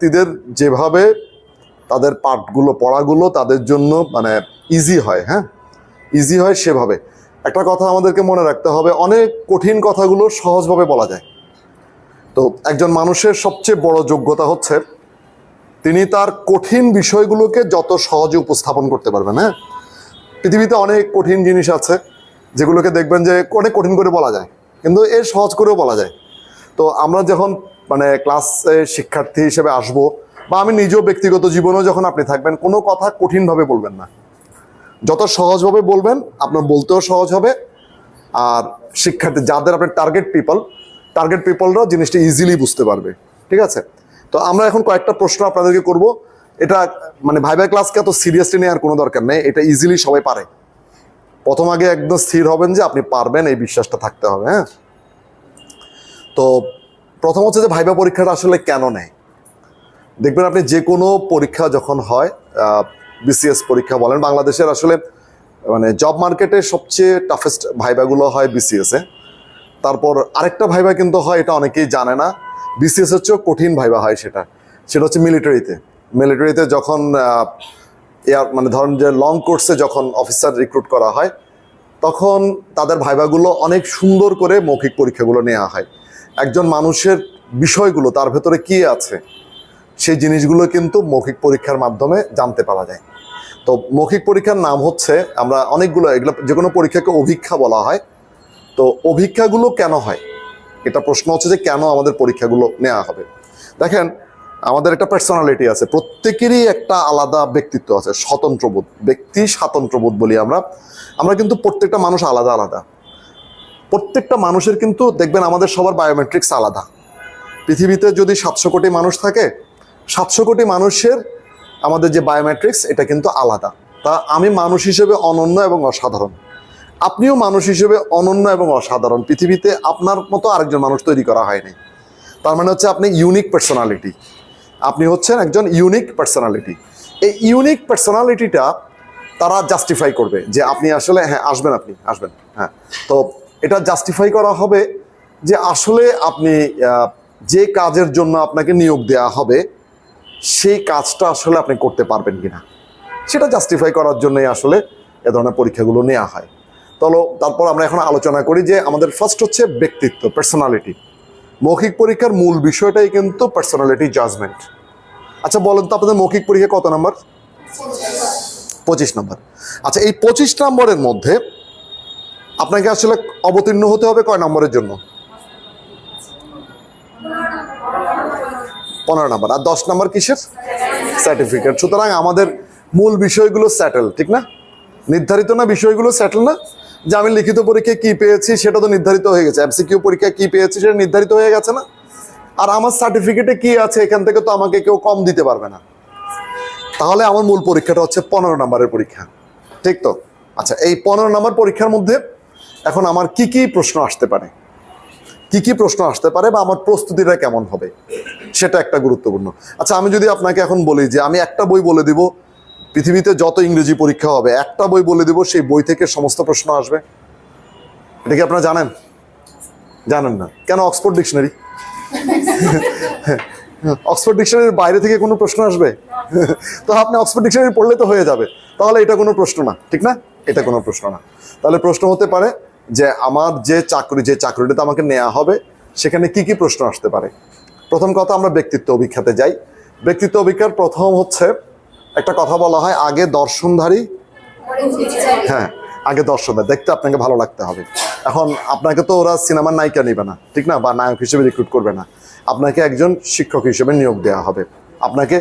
ব্যক্তিদের যেভাবে তাদের পাঠগুলো, পড়াগুলো তাদের জন্য মানে ইজি হয় হ্যাঁ? ইজি হয় সেভাবে। একটা কথা আমাদেরকে মনে রাখতে হবে, অনেক কঠিন কথাগুলো সহজভাবে বলা যায়। তো একজন মানুষের সবচেয়ে বড় যোগ্যতা হচ্ছে, তিনি তার কঠিন বিষয়গুলোকে যত সহজে উপস্থাপন করতে পারবেন হ্যাঁ? পৃথিবীতে অনেক কঠিন জিনিস আছে, যেগুলোকে দেখবেন যে অনেক কঠিন করে বলা যায়, কিন্তু এর সহজ করেও বলা যায়। তো আমরা যখন মানে ক্লাসে শিক্ষার্থী হিসেবে আসব বা আমি নিজেও ব্যক্তিগত জীবনেও যখন আপনি থাকবেন, কোনো কথা কঠিনভাবে বলবেন না। যত সহজভাবে বলবেন, আপনার বলতেও সহজ হবে। আর শিক্ষার্থী, যাদের আপনার টার্গেট পিপল টার্গেট পিপলরাও জিনিসটা ইজিলি বুঝতে পারবে। ঠিক আছে? তো আমরা এখন কয়েকটা প্রশ্ন আপনাদেরকে করব। এটা মানে ভাই ভাই ক্লাসকে এত সিরিয়াসলি নেওয়ার কোনো দরকার নেই। এটা ইজিলি সবাই পারে। প্রথম আগে একদম স্থির হবেন যে আপনি পারবেন, এই বিশ্বাসটা থাকতে হবে হ্যাঁ? তো প্রথম হচ্ছে যে ভাইবা পরীক্ষাটা আসলে কেন নেয়? দেখবেন আপনি যে কোনো পরীক্ষা যখন হয় বিসিএস পরীক্ষা বলেন, বাংলাদেশের আসলে মানে জব মার্কেটে সবচেয়ে টাফেস্ট ভাইবাগুলো হয় বিসিএস তারপর আরেকটা ভাইবা কিন্তু হয়, এটা অনেকেই জানে না। বিসিএস হচ্ছে কঠিন ভাইবা হয় সেটা। সেটা হচ্ছে মিলিটারিতে মিলিটারিতে যখন এয়ার মানে ধরেন যে লং কোর্সে যখন অফিসার রিক্রুট করা হয়, তখন তাদের ভাইবাগুলো অনেক সুন্দর করে মৌখিক পরীক্ষাগুলো নেওয়া হয়। একজন মানুষের বিষয়গুলো, তার ভেতরে কি আছে? সেই জিনিসগুলো কিন্তু মৌখিক পরীক্ষার মাধ্যমে জানতে পারা যায়। তো মৌখিক পরীক্ষার নাম হচ্ছে, আমরা অনেকগুলো, এগুলো যে কোনো পরীক্ষাকে অভিক্ষা বলা হয়। তো অভিক্ষাগুলো কেন হয়? এটা প্রশ্ন হচ্ছে যে কেন আমাদের পরীক্ষাগুলো নেওয়া হবে? দেখেন, আমাদের একটা পার্সোনালিটি আছে, প্রত্যেকেরই একটা আলাদা ব্যক্তিত্ব আছে, স্বতন্ত্রবোধ, ব্যক্তি স্বাতন্ত্র্যবোধ বলি আমরা। আমরা কিন্তু প্রত্যেকটা মানুষ আলাদা আলাদা। প্রত্যেকটা মানুষের কিন্তু দেখবেন আমাদের সবার বায়োমেট্রিক্স আলাদা। পৃথিবীতে যদি সাতশো কোটি মানুষ থাকে, সাতশো কোটি মানুষের আমাদের যে বায়োমেট্রিক্স এটা কিন্তু আলাদা। তা আমি মানুষ হিসেবে অনন্য এবং অসাধারণ। আপনিও মানুষ হিসেবে অনন্য এবং অসাধারণ। পৃথিবীতে আপনার মতো আরেকজন মানুষ তৈরি করা হয়নি। তার মানে হচ্ছে আপনি ইউনিক পার্সোনালিটি আপনি হচ্ছেন একজন ইউনিক পার্সোনালিটি এই ইউনিক পার্সোনালিটিটা তারা জাস্টিফাই করবে যে আপনি আসলে হ্যাঁ আসবেন আপনি, আসবেন। হ্যাঁ তো এটা জাস্টিফাই করা হবে যে আসলে আপনি যে কাজের জন্য আপনাকে নিয়োগ দেওয়া হবে, সেই কাজটা আসলে আপনি করতে পারবেন কি না সেটা জাস্টিফাই করার জন্যই আসলে এ ধরনের পরীক্ষাগুলো নেওয়া হয়। চলো তারপর আমরা এখন আলোচনা করি যে আমাদের ফার্স্ট হচ্ছে ব্যক্তিত্ব পার্সোনালিটি মৌখিক পরীক্ষার মূল বিষয়টাই কিন্তু পার্সোনালিটি জাজমেন্ট আচ্ছা বলেন তো আপনাদের মৌখিক পরীক্ষা কত নম্বর? পঁচিশ নম্বর। আচ্ছা এই পঁচিশ নম্বরের মধ্যে আপনাকে আসলে অবতীর্ণ হতে হবে কয় নম্বরের জন্য? পনেরো নম্বর। আর দশ নম্বর কিসের? সার্টিফিকেট সুতরাং আমাদের মূল বিষয়গুলো স্যাটেল ঠিক না? নির্ধারিত না, বিষয়গুলো স্যাটেল না? যে আমি লিখিত পরীক্ষায় কি পেয়েছি সেটা তো নির্ধারিত হয়ে গেছে। এমসিকিউ পরীক্ষায় কি পেয়েছি সেটা নির্ধারিত হয়ে গেছে না? আর আমার সার্টিফিকেটে কি আছে এখান থেকে তো আমাকে কেউ কম দিতে পারবে না। তাহলে আমার মূল পরীক্ষাটা হচ্ছে পনেরো নম্বরের পরীক্ষা। ঠিক তো? আচ্ছা এই পনেরো নম্বর পরীক্ষার মধ্যে এখন আমার কি কি প্রশ্ন আসতে পারে? কি কি প্রশ্ন আসতে পারে বা আমার প্রস্তুতিটা কেমন হবে? সেটা একটা গুরুত্বপূর্ণ। আচ্ছা আমি যদি আপনাকে এখন বলি যে আমি একটা বই বলে দিব, পৃথিবীতে যত ইংরেজি পরীক্ষা হবে, একটা বই বলে দিব, সেই বই থেকে সমস্ত প্রশ্ন আসবে। এটা কি আপনারা জানেন? জানেন না। কেন অক্সফোর্ড ডিকশনারি? অক্সফোর্ড ডিকশনারির বাইরে থেকে কোনো প্রশ্ন আসবে? তো আপনি অক্সফোর্ড ডিকশনারি পড়লে তো হয়ে যাবে। তাহলে এটা কোনো প্রশ্ন না, ঠিক না? এটা কোনো প্রশ্ন না। তাহলে প্রশ্ন হতে পারে যে আমার যে চাকরি, যে চাকরিটাতে আমাকে নেওয়া হবে, সেখানে কি কি প্রশ্ন আসতে পারে? প্রথম কথা আমরা ব্যক্তিত্ব অভিক্ষাতে যাই। ব্যক্তিত্ব অভিজ্ঞার প্রথম হচ্ছে, একটা কথা বলা হয়, আগে দর্শনধারী। হ্যাঁ আগে দর্শকদের দেখতে আপনাকে ভালো লাগতে হবে। এখন আপনাকে তো ওরা সিনেমার নায়িকা নেবে না, ঠিক না? বা নায়ক হিসেবে রিক্রুট করবে না। আপনাকে একজন শিক্ষক হিসেবে নিয়োগ দেওয়া হবে। আপনাকে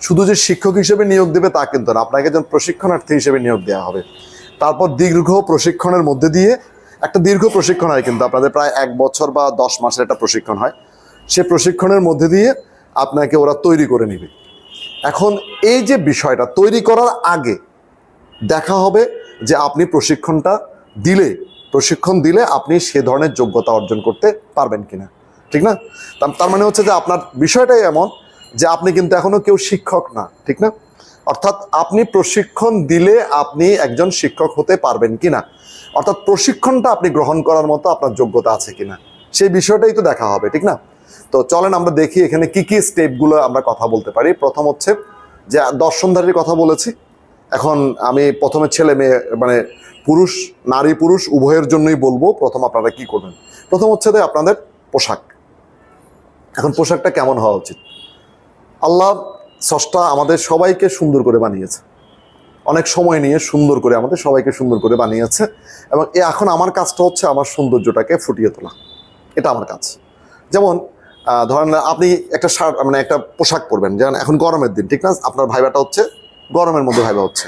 শুধু যে শিক্ষক হিসেবে নিয়োগ দেবে তা কিন্তু না, আপনাকে একজন প্রশিক্ষণার্থী হিসেবে নিয়োগ দেওয়া হবে। তারপর দীর্ঘ প্রশিক্ষণের মধ্যে দিয়ে একটা দীর্ঘ প্রশিক্ষণ হয় কিন্তু আপনাদের প্রায় এক বছর বা দশ মাসের একটা প্রশিক্ষণ হয়। সে প্রশিক্ষণের মধ্যে দিয়ে আপনাকে ওরা তৈরি করে নেবে। এখন এই যে বিষয়টা তৈরি করার আগে দেখা হবে যে আপনি প্রশিক্ষণটা দিলে, প্রশিক্ষণ দিলে আপনি সে ধরনের যোগ্যতা অর্জন করতে পারবেন কিনা। ঠিক না? তার- মানে হচ্ছে যে আপনার বিষয়টাই এমন যে আপনি কিন্তু এখনও কেউ শিক্ষক না। ঠিক না? অর্থাৎ আপনি প্রশিক্ষণ দিলে আপনি একজন শিক্ষক হতে পারবেন কিনা? অর্থাৎ প্রশিক্ষণটা আপনি গ্রহণ করার মতো আপনার যোগ্যতা আছে কিনা? সেই বিষয়টাই তো দেখা হবে, ঠিক না? তো চলেন আমরা দেখি এখানে কি কি স্টেপগুলো আমরা কথা বলতে পারি। প্রথম হচ্ছে যে দর্শনধারীর কথা বলেছি। এখন আমি প্রথমে ছেলে মেয়ে মানে পুরুষ, নারী, পুরুষ, উভয়ের জন্যই বলব প্রথম আপনারা কি করবেন। প্রথম হচ্ছে যে আপনাদের পোশাক। এখন পোশাকটা কেমন হওয়া উচিত? আল্লাহ সষ্টা আমাদের সবাইকে সুন্দর করে বানিয়েছে। অনেক সময় নিয়ে সুন্দর করে আমাদের সবাইকে সুন্দর করে বানিয়েছে এবং এ এখন আমার কাজটা হচ্ছে আমার সৌন্দর্যটাকে ফুটিয়ে তোলা। এটা আমার কাজ। যেমন ধরেন আপনি একটা শার্ট মানে একটা পোশাক পরবেন, যেমন এখন গরমের দিন, ঠিক না? আপনার ভাইবাটা হচ্ছে গরমের মধ্যে ভাইবা হচ্ছে।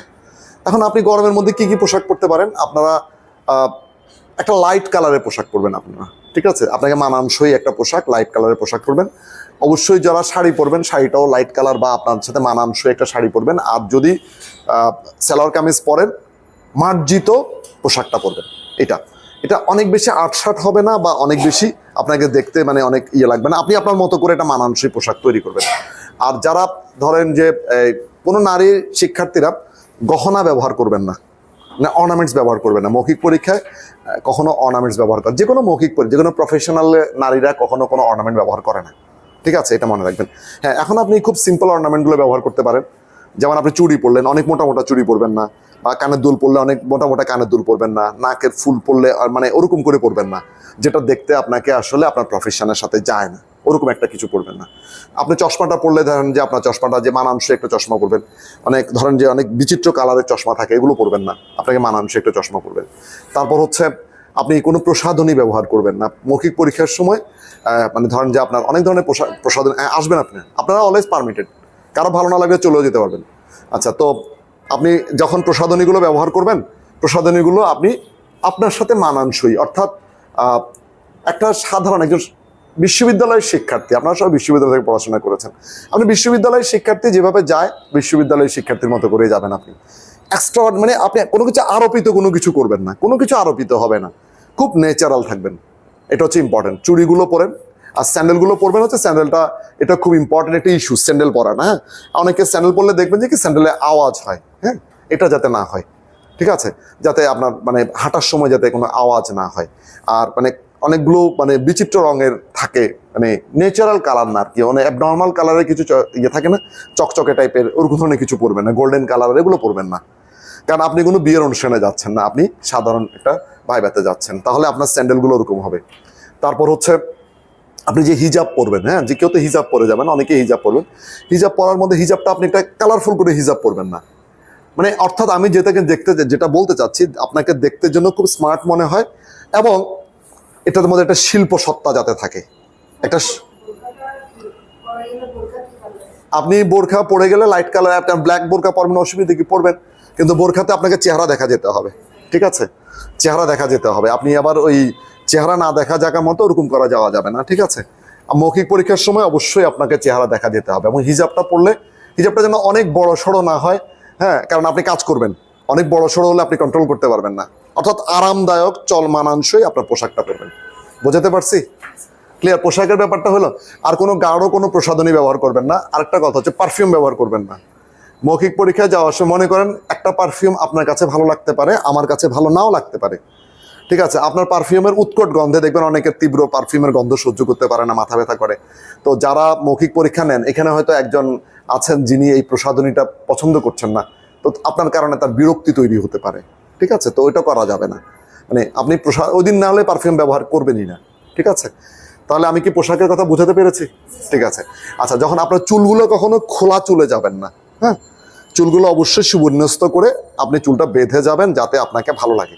এখন আপনি গরমের মধ্যে কি কি পোশাক পরতে পারেন? আপনারা একটা লাইট কালারের পোশাক পরবেন আপনারা। ঠিক আছে? আপনাকে মানানসই একটা পোশাক লাইট কালারের পোশাক পরবেন। অবশ্যই যারা শাড়ি পরবেন, শাড়িটাও লাইট কালার বা আপনার সাথে মানানসই একটা শাড়ি পরবেন। আর যদি সালোয়ার কামিজ পরেন, মার্জিত পোশাকটা পরবেন। এটা। এটা অনেক বেশি আটসাট হবে না বা অনেক বেশি আপনাকে দেখতে মানে অনেক ইয়ে লাগবে না। আপনি আপনার মতো করে একটা মানানসই পোশাক তৈরি করবেন। আর যারা ধরেন যে কোনো নারী শিক্ষার্থীরা গহনা ব্যবহার করবেন না না অর্নামেন্টস ব্যবহার করবেন না। মৌখিক পরীক্ষায় কখনো অর্নামেন্টস ব্যবহার করে যে কোনো মৌখিক পরীক্ষা যে কোনো প্রফেশনাল নারীরা কখনো কোনো অর্নামেন্ট ব্যবহার করে না। ঠিক আছে? এটা মনে রাখবেন। হ্যাঁ এখন আপনি খুব সিম্পল অর্নামেন্টগুলো ব্যবহার করতে পারেন। যেমন আপনি চুড়ি পরলেন, অনেক মোটা মোটা চুড়ি পরবেন না, বা কানের দুল পরলে অনেক মোটা মোটা কানের দুল পরবেন না, নাকের ফুল পরলে মানে ওরকম করে পরবেন না, যেটা দেখতে আপনাকে আসলে আপনার প্রফেশনের সাথে যায় না। ওরকম একটা কিছু পরবেন না। আপনি চশমাটা পরলে ধরেন যে আপনার চশমাটা যে মানানসই একটা চশমা পরবেন অনেক ধরেন যে অনেক বিচিত্র কালারের চশমা থাকে, এগুলো পরবেন না। আপনাকে মানানসই একটা চশমা পরবেন তারপর হচ্ছে আপনি কোনো প্রসাধনী ব্যবহার করবেন না। মৌখিক পরীক্ষার সময় মানে ধরেন যে আপনার অনেক ধরনের প্রসা- প্রসাধনী আসবেন আপনি। আপনারা অলওয়েজ পারমিটেড কারও ভালো না লাগলে চলেও যেতে পারবেন। আচ্ছা তো আপনি যখন প্রসাধনীগুলো ব্যবহার করবেন, প্রসাধনীগুলো আপনি আপনার সাথে মানানসই। অর্থাৎ একটা সাধারণ একজন বিশ্ববিদ্যালয়ের শিক্ষার্থী, আপনারা সব বিশ্ববিদ্যালয় থেকে পড়াশোনা করেছেন। আপনি বিশ্ববিদ্যালয়ের শিক্ষার্থী যেভাবে যায়, বিশ্ববিদ্যালয়ের শিক্ষার্থীর মতো করে যাবেন আপনি। এক্সট্রা মানে আপনি কোনো কিছু আরোপিত কোনো কিছু করবেন না, কোনো কিছু আরোপিত হবে না। খুব ন্যাচারাল থাকবেন। এটা হচ্ছে ইম্পর্টেন্ট চুড়িগুলো পরেন, আর স্যান্ডেলগুলো পরবেন হচ্ছে স্যান্ডেলটা এটা খুব ইম্পর্টেন্ট একটা ইস্যু স্যান্ডেল পরা না অনেকে স্যান্ডেল পরলে দেখবেন যে কি স্যান্ডেলে আওয়াজ হয় হ্যাঁ? এটা যাতে না হয়, ঠিক আছে? যাতে আপনার মানে হাঁটার সময় যাতে কোনো আওয়াজ না হয়। আর মানে অনেকগুলো মানে বিচিত্র রঙের থাকে। মানে ন্যাচারাল কালার না আর কি মানে অ্যাবনর্মাল কালারের কিছু ইয়ে থাকে না, চকচকে টাইপের ওরকম ধরনের কিছু পরবেন না। গোল্ডেন কালার এগুলো পরবেন না। কারণ আপনি কোনো বিয়ের অনুষ্ঠানে যাচ্ছেন না, আপনি সাধারণ একটা ভাইবাতে যাচ্ছেন। তাহলে আপনার স্যান্ডেলগুলো ওরকম হবে। তারপর হচ্ছে, আপনি যে হিজাব পরবেন হ্যাঁ? যে কেউ তো হিজাব পরে যাবেন অনেকে হিজাব পরবেন। হিজাব পরার মধ্যে হিজাবটা আপনি একটা কালারফুল করে হিজাব পরবেন না। মানে অর্থাৎ আমি যেটাকে দেখতে, যেটা বলতে চাচ্ছি, আপনাকে দেখতে জন্য খুব স্মার্ট মনে হয় এবং এটার মধ্যে একটা শিল্প সত্তা যাতে থাকে। একটা আপনি বোরখা পরে গেলে লাইট কালার আপনার ব্ল্যাক বোরখা পরবেন, অসুবিধা কি পরবেন? কিন্তু বোরখাতে আপনাকে চেহারা দেখা যেতে হবে, ঠিক আছে? চেহারা দেখা যেতে হবে। আপনি আবার ওই চেহারা না দেখা যাকার মতো ওরকম করা যাওয়া যাবে না, ঠিক আছে? মৌখিক পরীক্ষার সময় অবশ্যই আপনাকে চেহারা দেখা যেতে হবে এবং হিজাবটা পড়লে হিজাবটা যেন অনেক বড় সড়ো না হয় হ্যাঁ? কারণ আপনি কাজ করবেন। অনেক বড় সড়ো হলে আপনি কন্ট্রোল করতে পারবেন না। অর্থাৎ আরামদায়ক, চল আপনার পোশাকটা পরবেন। বোঝাতে পারছি? ক্লিয়ার পোশাকের ব্যাপারটা হলো, আর কোনো গাঢ়, কোনো প্রসাধনী ব্যবহার করবেন না। আরেকটা কথা হচ্ছে পারফিউম ব্যবহার করবেন না। মৌখিক পরীক্ষায় যাওয়ার সময় মনে করেন, একটা পারফিউম আপনার কাছে ভালো লাগতে পারে, আমার কাছে ভালো নাও লাগতে পারে। ঠিক আছে, আপনার পারফিউমের উৎকট গন্ধে দেখবেন অনেকের তীব্র পারফিউমের গন্ধ সহ্য করতে পারে না, মাথা ব্যথা করে। তো যারা মৌখিক পরীক্ষা নেন, এখানে হয়তো একজন আছেন যিনি এই প্রসাধনীটা পছন্দ করছেন না। তো আপনার কারণে তার বিরক্তি তৈরি হতে পারে। ঠিক আছে? তো ওইটা করা যাবে না। মানে আপনি পোশাক ওই দিন না হলে পারফিউম ব্যবহার করবেনই না। ঠিক আছে? তাহলে আমি কি পোশাকের কথা বোঝাতে পেরেছি? ঠিক আছে। আচ্ছা যখন আপনার চুলগুলো কখনো খোলা চুলে যাবেন না হ্যাঁ? চুলগুলো অবশ্যই সুবিন্যস্ত করে আপনি চুলটা বেঁধে যাবেন যাতে আপনাকে ভালো লাগে।